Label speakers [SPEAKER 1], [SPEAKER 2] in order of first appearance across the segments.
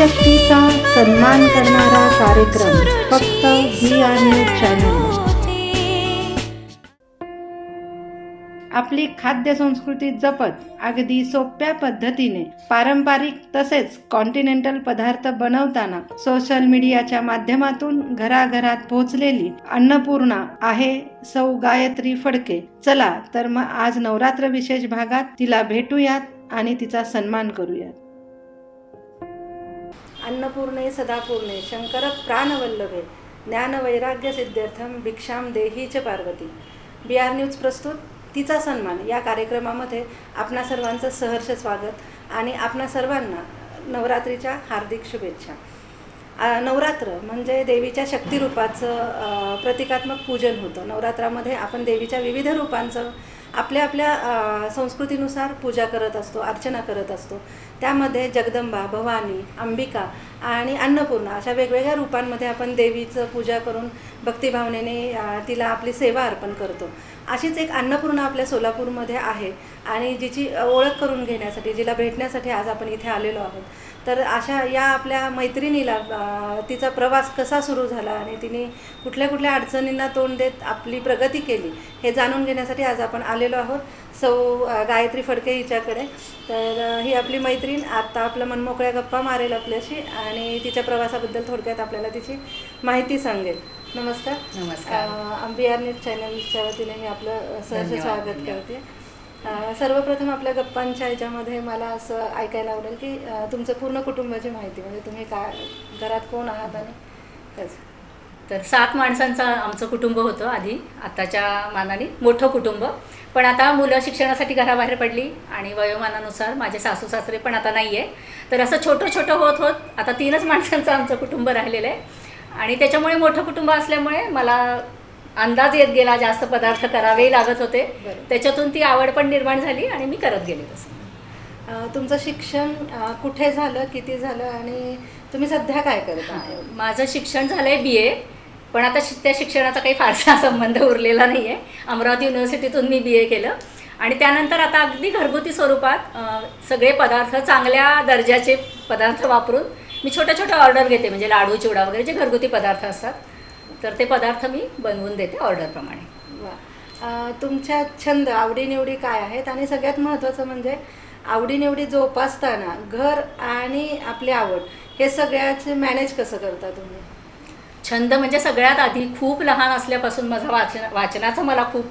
[SPEAKER 1] स्त्रीशक्तीचा सन्मान करणारा कार्यक्रम फक्त ही आणि चॅनल आपली खाद्य संस्कृती जपत अगदी सोप्या पद्धतीने पारंपरिक तसेच कॉन्टिनेंटल पदार्थ बनवताना सोशल मीडियाच्या माध्यमातून घराघरात पोहोचलेली अन्नपूर्णा आहे सौ गायत्री फडके. चला तर मग आज नवरात्र विशेष भागात तिला भेटूयात आणि तिचा सन्मान करूयात. अन्नपूर्णे सदापूर्णे शंकर प्राणवल्लभे ज्ञान वैराग्य सिद्ध्यर्थम भिक्षाम देही च पार्वती. बी आर न्यूज प्रस्तुत तिचा सन्मान. या कार्यक्रमामध्ये आपणा सर्वांचं सहर्ष स्वागत आणि आपणा सर्वांना नवरात्रीच्या हार्दिक शुभेच्छा. नवरात्र म्हणजे देवीच्या शक्तिरूपाचं प्रतिकात्मक पूजन होतं. नवरात्रामध्ये आपण देवीच्या विविध रूपांचं आपल्या आपल्या संस्कृतीनुसार पूजा करत असतो अर्चना करत असतो. त्यामध्ये जगदंबा भवानी अंबिका आणि अन्नपूर्णा अशा वेगवेगळ्या रूपांमध्ये आपण देवीचं पूजा करून भक्तिभावनेने तिला आपली सेवा अर्पण करतो. अशीच एक अन्नपूर्णा आपल्या सोलापूरमध्ये आहे आणि जिची ओळख करून घेण्यासाठी जिला भेटण्यासाठी आज आपण इथे आलेलो आहोत. तर अशा या आपल्या मैत्रिणीला तिचा प्रवास कसा सुरू झाला आणि तिने कुठल्या कुठल्या अडचणींना तोंड देत आपली प्रगती केली हे जाणून घेण्यासाठी आज आपण आलेलो आहोत. सौ गायत्री फडके हिच्याकडे. तर ही आपली मैत्रीण आत्ता आपलं मनमोकळ्या गप्पा मारेल आपल्याशी आणि तिच्या प्रवासाबद्दल थोडक्यात आपल्याला तिची माहिती सांगेल. नमस्कार.
[SPEAKER 2] नमस्कार.
[SPEAKER 1] आर न्यूज चॅनलच्या वतीने मी आपलं
[SPEAKER 2] धन्यवाद,
[SPEAKER 1] स्वागत. करते. सर्वप्रथम आपल्या गप्पांच्या ह्याच्यामध्ये मला असं ऐकायला आवडेल की तुमचं पूर्ण कुटुंबाची माहिती म्हणजे तुम्ही काय घरात कोण आहात आणि कसं
[SPEAKER 2] तर सात माणसांचं आमचं कुटुंब होतं आधी आत्ताच्या मानाने मोठं कुटुंब. पण आता मुलं शिक्षणासाठी घराबाहेर पडली आणि वयोमानानुसार माझे सासू सासरे पण आता नाही आहे तर असं छोटं छोटं होत होत आता तीनच माणसांचं आमचं कुटुंब राहिलेलं आहे. आणि त्याच्यामुळे मोठं कुटुंब असल्यामुळे मला अंदाज येत गेला जास्त पदार्थ करावे लागत होते. त्याच्यातून ती आवड पण निर्माण झाली आणि मी करत गेले तसं.
[SPEAKER 1] तुमचं शिक्षण कुठे झालं किती झालं आणि तुम्ही सध्या काय करत
[SPEAKER 2] माझं शिक्षण झालं आहे बी ए पण आता शि- त्या शिक्षणाचा काही फारसा संबंध उरलेला नाही आहे अमरावती युनिव्हर्सिटीतून मी बी ए केलं. आणि त्यानंतर आता अगदी घरगुती स्वरूपात सगळे पदार्थ चांगल्या दर्जाचे पदार्थ वापरून मी छोट्या छोट्या ऑर्डर घेते. म्हणजे लाडू चिवडा वगैरे जे घरगुती पदार्थ असतात. तर ते पदार्थ मी बनवून देते ऑर्डरप्रमाणे
[SPEAKER 1] तुमच्या छंद आवडीनिवडी काय आहेत? आणि सगळ्यात महत्त्वाचं म्हणजे आवडीनिवडी जोपासताना घर आणि आपली आवड हे सगळ्याचे मॅनेज कसं करता तुम्ही?
[SPEAKER 2] छंद म्हणजे सगळ्यात आधी खूप लहान असल्यापासून माझा वाचन वाचनाचं मला खूप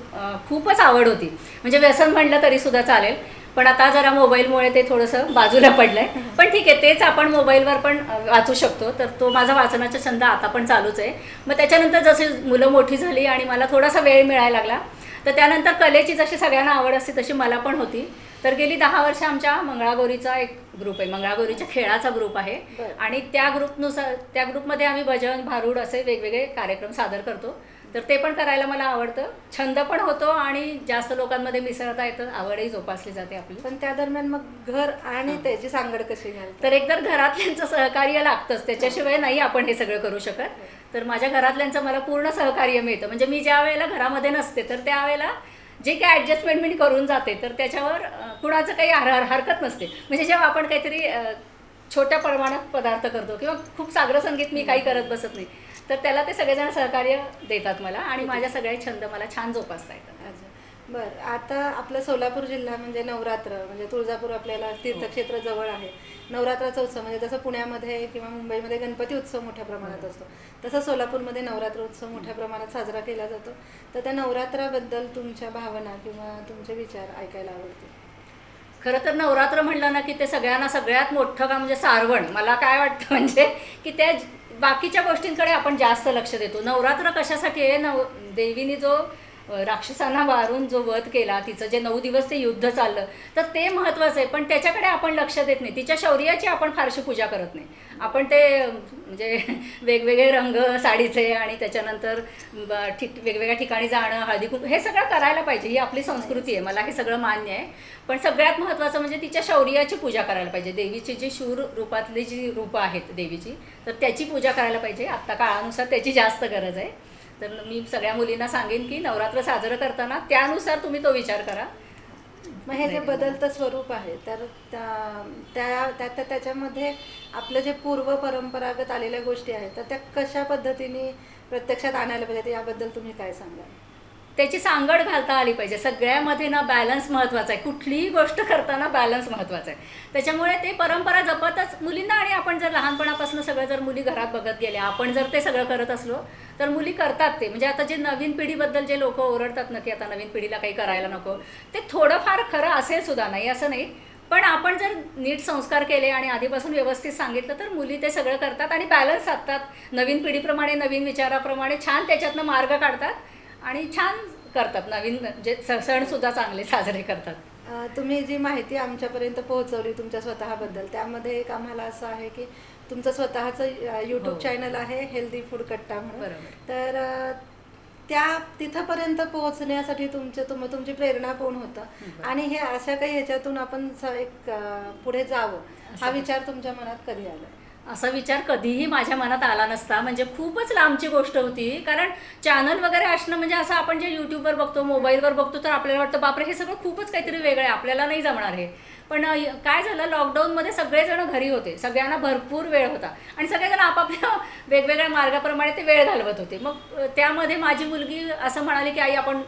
[SPEAKER 2] खूपच आवड होती. म्हणजे व्यसन म्हणलं तरी सुद्धा चालेल. पण आता जरा मोबाईलमुळे ते थोडंसं बाजूला पडलं आहे पण ठीक आहे तेच आपण मोबाईलवर पण वाचू शकतो. तर तो माझा वाचनाचा छंद आता पण चालूच आहे. मग त्याच्यानंतर जशी मुलं मोठी झाली आणि मला थोडासा वेळ मिळायला लागला तर त्यानंतर कलेची जशी सगळ्यांना आवड असते तशी मला पण होती. तर गेली दहा वर्ष आमच्या मंगळागौरीचा एक ग्रुप आहे. मंगळागौरीच्या खेळाचा ग्रुप आहे. आणि त्या ग्रुपनुसार त्या ग्रुपमध्ये आम्ही भजन भारूड असे वेगवेगळे कार्यक्रम सादर करतो. तर ते पण करायला मला आवडतं. छंद पण होतो आणि जास्त लोकांमध्ये मिसळता येतं. आवडही जोपासली जाते आपली.
[SPEAKER 1] पण त्या दरम्यान मग घर आणि त्याची सांगड कशी घालता
[SPEAKER 2] तर एकतर घरातल्यांचं सहकार्य लागतंच. त्याच्याशिवाय नाही आपण हे सगळं करू शकत. तर माझ्या घरातल्यांचं मला पूर्ण सहकार्य मिळतं. म्हणजे मी ज्या वेळेला घरामध्ये नसते तर त्यावेळेला जे काही ॲडजस्टमेंट मी करून जाते तर त्याच्यावर कुणाचं काही हर हर- हरकत नसते. म्हणजे जेव्हा आपण काहीतरी छोट्या प्रमाणात पदार्थ करतो किंवा खूप सागर संगीत मी काही करत बसत नाही तर त्याला ते सगळेजण सहकार्य देतात मला आणि माझ्या सगळे छंद मला छान जोपासता येतात.
[SPEAKER 1] बरं आता आपलं सोलापूर जिल्हा म्हणजे नवरात्र म्हणजे तुळजापूर आपल्याला तीर्थक्षेत्र जवळ आहे. नवरात्राचा उत्सव म्हणजे जसं पुण्यामध्ये किंवा मुंबईमध्ये गणपती उत्सव मोठ्या प्रमाणात असतो तसं सोलापूरमध्ये नवरात्र उत्सव मोठ्या प्रमाणात साजरा केला जातो. तर त्या नवरात्राबद्दल तुमच्या भावना किंवा तुमचे विचार ऐकायला आवडतील.
[SPEAKER 2] खरं तर नवरात्र म्हणलं ना की ते सगळ्यांना सगळ्यात मोठं काम म्हणजे सारवण. मला काय वाटतं म्हणजे की त्या बाकीच्या गोष्टींकडे आपण जास्त लक्ष देतो. नवरात्र कशासाठी आहे? नव देवीने जो राक्षसांना वारून जो वध केला तिचं जे नऊ दिवस ते युद्ध चाललं तर ते महत्त्वाचं आहे. पण त्याच्याकडे आपण लक्ष देत नाही. तिच्या शौर्याची आपण फारशी पूजा करत नाही. आपण ते म्हणजे वेगवेगळे रंग साडीचे आणि त्याच्यानंतर ठिक वेगवेगळ्या ठिकाणी जाणं हळदी कुंकू हे सगळं करायला पाहिजे. ही आपली संस्कृती आहे. मला हे सगळं मान्य आहे. पण सगळ्यात महत्त्वाचं म्हणजे तिच्या शौर्याची पूजा करायला पाहिजे. देवीची जी शूर रूपातली जी रूपं आहेत देवीची तर त्याची पूजा करायला पाहिजे. आत्ता काळानुसार त्याची जास्त गरज आहे. तर मी सगळ्या मुलींना सांगेन की नवरात्र साजरं करताना त्यानुसार तुम्ही तो विचार करा.
[SPEAKER 1] मग हे जे बदलतं स्वरूप आहे तर त्या त्या- त्या त्या- त्याच्यामध्ये आपलं जे पूर्व परंपरागत आलेल्या गोष्टी आहेत तर त्या कशा पद्धतीने प्रत्यक्षात आणायला पाहिजे याबद्दल तुम्ही काय सांगाल?
[SPEAKER 2] त्याची सांगड घालता आली पाहिजे. सगळ्यामध्ये ना बॅलन्स महत्त्वाचा आहे. कुठलीही गोष्ट करताना बॅलन्स महत्त्वाचा आहे. त्याच्यामुळे ते परंपरा जपतच मुलींना आणि आपण जर लहानपणापासून सगळं जर मुली घरात बघत गेल्या आपण जर ते सगळं करत असलो तर मुली करतात ते. म्हणजे आता जे नवीन पिढीबद्दल जे लोक ओरडतात ना की आता नवीन पिढीला काही करायला नको ते थोडंफार खरं असेल सुद्धा नाही असं नाही. पण आपण जर नीट संस्कार केले आणि आधीपासून व्यवस्थित सांगितलं तर मुली ते सगळं करतात आणि बॅलन्स साधतात. नवीन पिढीप्रमाणे नवीन विचाराप्रमाणे छान त्याच्यातनं मार्ग काढतात. आणि छान करतात नवीन जे स- सणसुद्धा चांगले साजरे करतात
[SPEAKER 1] तुम्ही जी माहिती आमच्यापर्यंत पोहोचवली तुमच्या स्वतःबद्दल त्यामध्ये एक आम्हाला असं आहे की तुमचं स्वतःचं यूट्यूब
[SPEAKER 2] हो.
[SPEAKER 1] चॅनल आहे हेल्दी फूड कट्टा म्हणून. तर त्या तिथंपर्यंत पोहोचण्यासाठी तुमचे तुम तुमची प्रेरणा कोण होतं. आणि हे अशा काही ह्याच्यातून आपण एक पुढे जावं हा? विचार तुमच्या मनात कधी आला
[SPEAKER 2] असा विचार कधीही माझ्या मनात आला नसता. म्हणजे खूपच लांबची गोष्ट होती. कारण चॅनल वगैरे असणं म्हणजे असं आपण जे यूट्यूबवर बघतो मोबाईलवर बघतो तर आपल्याला वाटतं बापरे हे सगळं खूपच काहीतरी वेगळं आहे. आपल्याला नाही जमणार हे. पण काय झालं लॉकडाऊनमध्ये सगळेजण घरी होते. सगळ्यांना भरपूर वेळ होता. आणि सगळेजण आपापल्या वेगवेगळ्या मार्गाप्रमाणे ते वेळ घालवत होते. मग त्यामध्ये माझी मुलगी असं म्हणाली की आई आपण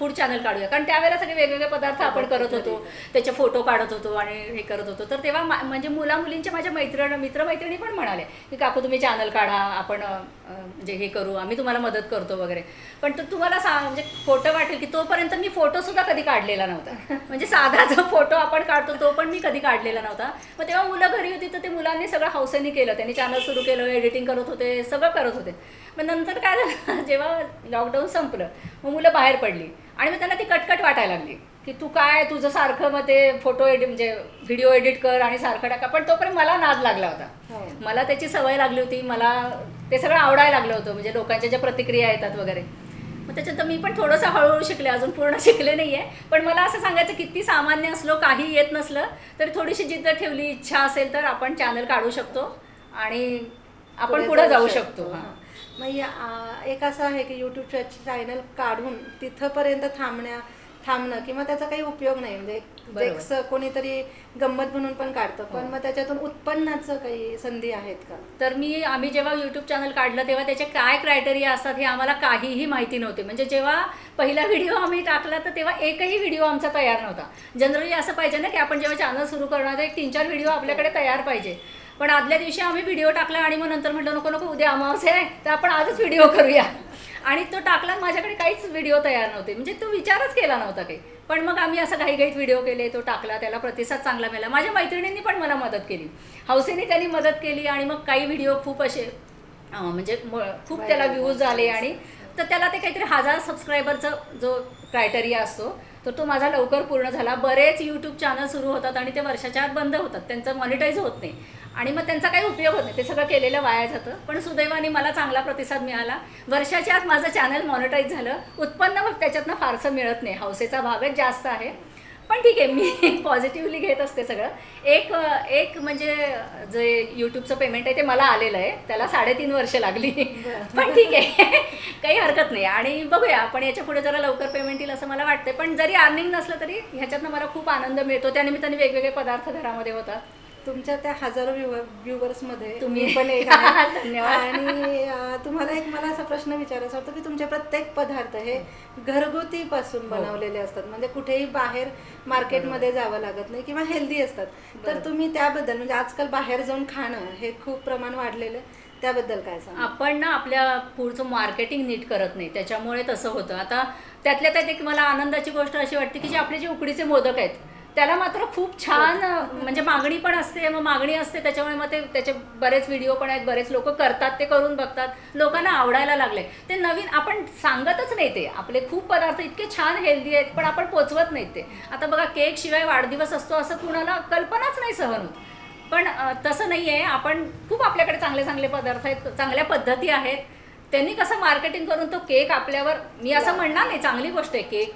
[SPEAKER 2] फूड चॅनल काढूया. कारण त्यावेळेला सगळे वेगवेगळे पदार्थ आपण करत होतो. त्याचे फोटो काढत होतो आणि हे करत होतो. तर तेव्हा मा- म्हणजे मुला मुलींच्या माझ्या मैत्रिण मित्रमैत्रिणी पण म्हणाले की काकू तुम्ही चॅनल काढा. आपण म्हणजे हे करू. आम्ही तुम्हाला मदत करतो वगैरे. पण तो तुम्हाला सा म्हणजे खोटं वाटेल की तोपर्यंत मी फोटोसुद्धा कधी काढलेला नव्हता. म्हणजे साधा जो फोटो आपण काढतो तो पण मी कधी काढलेला नव्हता. मग तेव्हा मुलं घरी होती तर ते मुलांनी सगळं हौसेने केलं. त्यांनी चॅनल सुरू केलं एडिटिंग करत होते. सगळं करत होते. मग नंतर काय झालं जेव्हा लॉकडाऊन संपलं मग मुलं बाहेर पडली आणि मग त्यांना ती कटकट वाटायला लागली की तू काय तुझं सारखं मग ते फोटो एडिट म्हणजे व्हिडिओ एडिट कर आणि सारखं टाका. पण तोपर्यंत मला नाद लागला होता.
[SPEAKER 1] हो.
[SPEAKER 2] मला त्याची सवय लागली होती मला ते सगळं आवडायला लागलं होतं म्हणजे लोकांच्या ज्या प्रतिक्रिया येतात वगैरे. मग त्याच्यात मी पण थोडंसं हळूहळू शिकले अजून पूर्ण शिकले नाही आहे पण मला असं सांगायचं किती सामान्य असलो काही येत नसलं तरी थोडीशी जिद्द ठेवली इच्छा असेल तर आपण चॅनल काढू शकतो. आणि आपण पुढे जाऊ शकतो. हां.
[SPEAKER 1] हां. मग एक असं आहे की यूट्यूबच्या चॅनल काढून तिथंपर्यंत थांबण्या थांबणं किंवा त्याचा काही उपयोग नाही. म्हणजे एक- कोणीतरी गंमत म्हणून पण काढतं. पण मग त्याच्यातून उत्पन्नाचं काही संधी आहेत का?
[SPEAKER 2] तर मी आम्ही जेव्हा यूट्यूब चॅनल काढलं तेव्हा त्याचे काय क्रायटेरिया असतात हे आम्हाला काहीही माहिती नव्हते. म्हणजे जेव्हा पहिला व्हिडिओ आम्ही टाकला तर तेव्हा एकही व्हिडिओ आमचा तयार नव्हता. जनरली असं पाहिजे ना की आपण जेव्हा चॅनल सुरू करणार एक तीन चार व्हिडिओ आपल्याकडे तयार पाहिजे. पण आदल्या दिवशी आम्ही व्हिडिओ टाकला आणि मग नंतर म्हटलं नको नको उद्या अमावस्या आहे तर आपण आजच व्हिडिओ करूया. आणि तो टाकला माझ्याकडे काहीच व्हिडिओ तयार नव्हते. म्हणजे तो विचारच केला नव्हता काही. पण मग आम्ही असं घाईघाईत व्हिडिओ केले तो टाकला त्याला प्रतिसाद चांगला मिळाला. माझ्या मैत्रिणींनी पण मला मदत केली. हौसेने त्यांनी मदत केली आणि मग काही व्हिडिओ खूप असे म्हणजे खूप त्याला व्ह्यूज आले आणि तर त्याला ते काहीतरी हजार सबस्क्रायबरचा जो क्रायटेरिया असतो तर तो माझा लवकर पूर्ण झाला. बरेच यूट्यूब चॅनल सुरू होतात आणि ते वर्षाच्या आत बंद होतात. त्यांचं मॉनिटाईज होत नाही. आणि मग त्यांचा काही उपयोग होत नाही. ते सगळं केलेलं वाया जातं. पण सुदैवाने मला चांगला प्रतिसाद मिळाला. वर्षाच्या आत माझं चॅनल मॉनिटाईज झालं. उत्पन्न मग त्याच्यातनं फारसं मिळत नाही. हौसेचा भागच जास्त आहे. पण ठीक आहे मी पॉझिटिव्हली घेत असते सगळं. एक एक म्हणजे जे यूट्यूबचं पेमेंट आहे ते मला आलेलं आहे. त्याला साडेतीन वर्ष लागली. पण ठीक आहे. काही हरकत नाही. आणि बघूया आपण याच्यापुढे जरा लवकर पेमेंट येईल असं मला वाटतं पण जरी अर्निंग नसलं तरी ह्याच्यातनं मला खूप आनंद मिळतो. त्यानिमित्ताने वेगवेगळे पदार्थ घरामध्ये होतात.
[SPEAKER 1] तुमच्या त्या हजारो व्ह्युअर्समध्ये
[SPEAKER 2] तुम्ही-
[SPEAKER 1] पण एक. आणि तुम्हाला एक मला असा प्रश्न विचारायचा होता की तुमचे प्रत्येक पदार्थ हे घरगुती पासून
[SPEAKER 2] हो.
[SPEAKER 1] बनवलेले असतात. म्हणजे कुठेही बाहेर मार्केटमध्ये जावं लागत नाही किंवा हेल्दी असतात. तर तुम्ही त्याबद्दल म्हणजे आजकाल बाहेर जाऊन खाणं हे खूप प्रमाण वाढलेलं. त्याबद्दल काय सांगा
[SPEAKER 2] आपण ना आपल्या पुढचं मार्केटिंग नीट करत नाही. त्याच्यामुळे तसं होतं. आता त्यातल्या त्यात एक मला आनंदाची गोष्ट अशी वाटते की जे आपले जे उकडीचे मोदक आहेत त्याला मात्र खूप छान म्हणजे मागणी पण असते मग मागणी असते त्याच्यामुळे मग ते त्याचे बरेच व्हिडिओ पण आहेत बरेच लोक करतात ते करून बघतात. लोकांना आवडायला लागले. ते नवीन आपण सांगतच नाही ते. आपले खूप पदार्थ इतके छान हेल्दी आहेत पण आपण पोचवत नाहीत ते. आता बघा केक शिवाय वाढदिवस असतो असं कुणाला कल्पनाच नाही सहन होत. पण तसं नाही आहे आपण खूप आपल्याकडे चांगले चांगले पदार्थ आहेत चांगल्या पद्धती आहेत. त्यांनी कसं मार्केटिंग करून तो केक आपल्यावर मी असं म्हणणार नाही चांगली गोष्ट आहे केक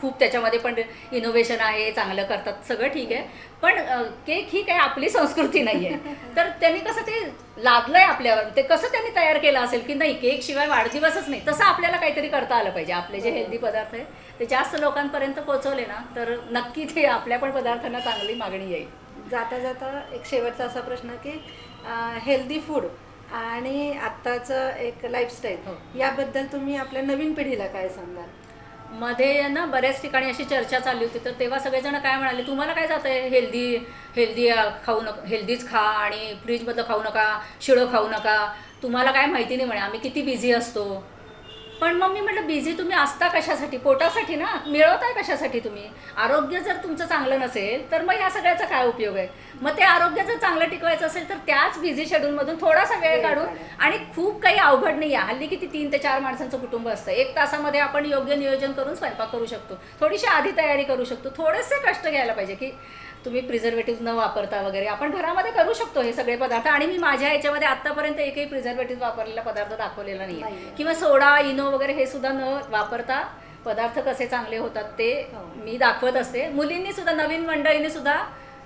[SPEAKER 2] खूप त्याच्यामध्ये पण इनोव्हेशन आहे चांगलं करतात सगळं ठीक आहे. पण केक ही काही आपली संस्कृती नाही आहे तर त्यांनी कसं ते लादलंय आपल्यावर. ते कसं त्यांनी तयार केलं असेल की नाही केक शिवाय वाढदिवसच नाही तसं आपल्याला काहीतरी करता आलं पाहिजे. आपले जे हेल्दी पदार्थ आहे ते जास्त लोकांपर्यंत पोहोचवले ना तर नक्की ते आपल्या पण पदार्थांना चांगली मागणी येईल.
[SPEAKER 1] जाता जाता एक शेवटचा असा प्रश्न की हेल्दी फूड आणि आत्ताचं एक
[SPEAKER 2] हो.
[SPEAKER 1] लाईफस्टाईल याबद्दल तुम्ही आपल्या नवीन पिढीला काय सांगाल?
[SPEAKER 2] मध्ये ना बऱ्याच ठिकाणी अशी चर्चा चालली होती. तर तेव्हा सगळेजण काय म्हणाले तुम्हाला काय जातं आहे हेल्दी हेल्दी खाऊ नका हेल्दीच खा आणि फ्रीजमधलं खाऊ नका शिळं खाऊ नका. तुम्हाला काय माहिती नाही म्हणे आम्ही किती बिझी असतो. पण मग मी म्हटलं बिझी तुम्ही असता कशासाठी? पोटासाठी ना? मिळवताय कशासाठी तुम्ही? आरोग्य जर तुमचं चांगलं नसेल तर मग ह्या सगळ्याचा काय उपयोग आहे? मग ते आरोग्य जर चांगलं टिकवायचं असेल तर त्याच बिझी शेड्यूलमधून थोडासा वेळ काढून
[SPEAKER 1] काढा.
[SPEAKER 2] आणि खूप काही अवघड नाही आहे. हल्ली किती तीन ते चार माणसांचं कुटुंब असतं. एक तासामध्ये आपण योग्य नियोजन करून स्वयंपाक करू शकतो. थोडीशी आधी तयारी करू शकतो. थोडेसे कष्ट घ्यायला पाहिजे की तुम्ही प्रिझर्वेटिव्ह न वापरता वगैरे आपण घरामध्ये करू शकतो हे सगळे पदार्थ. आणि मी माझ्या याच्यामध्ये आतापर्यंत एकही प्रिझर्वेटिव्ह वापरलेला पदार्थ दाखवलेला नाही. किंवा सोडा इनो वगैरे हे सुद्धा न वापरता पदार्थ कसे चांगले होतात ते
[SPEAKER 1] हो.
[SPEAKER 2] मी दाखवत असते. मुलींनी सुद्धा नवीन मंडळींनी सुद्धा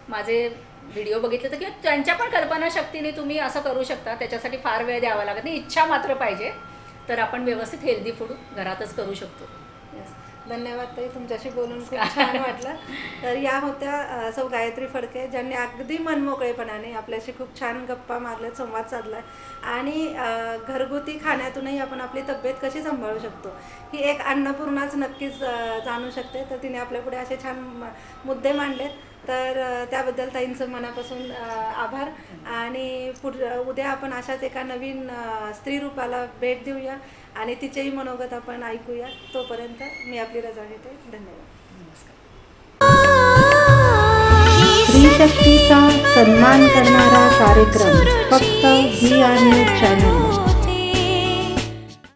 [SPEAKER 2] माझे व्हिडिओ बघितले तर किंवा त्यांच्या पण कल्पनाशक्तीने तुम्ही असं करू शकता. त्याच्यासाठी फार वेळ द्यावा लागत नाही. इच्छा मात्र पाहिजे. तर आपण व्यवस्थित हेल्दी फूड घरातच करू शकतो.
[SPEAKER 1] धन्यवाद ताई तुमच्याशी बोलून खूप छान वाटलं. तर या होत्या सौ गायत्री फडके ज्यांनी अगदी मनमोकळेपणाने आपल्याशी खूप छान गप्पा मारल्यात संवाद साधलाय. आणि घरगुती खाण्यातूनही आपण आपली तब्येत कशी सांभाळू शकतो ही एक अन्नपूर्णाच नक्कीच जाणू शकते. तर तिने आपल्यापुढे असे छान मुद्दे मांडलेत. तर त्याबद्दल ताईंचं मनापासून आभार. आणि पुढ उद्या आपण अशाच एका नवीन स्त्री रूपाला भेट देऊया आणि तिचेही मनोगत आपण ऐकूया. तोपर्यंत मी आपली रजा घेते. धन्यवाद. शक्तीचा सन्मान करणारा कार्यक्रम फक्त ही आणि चॅनल.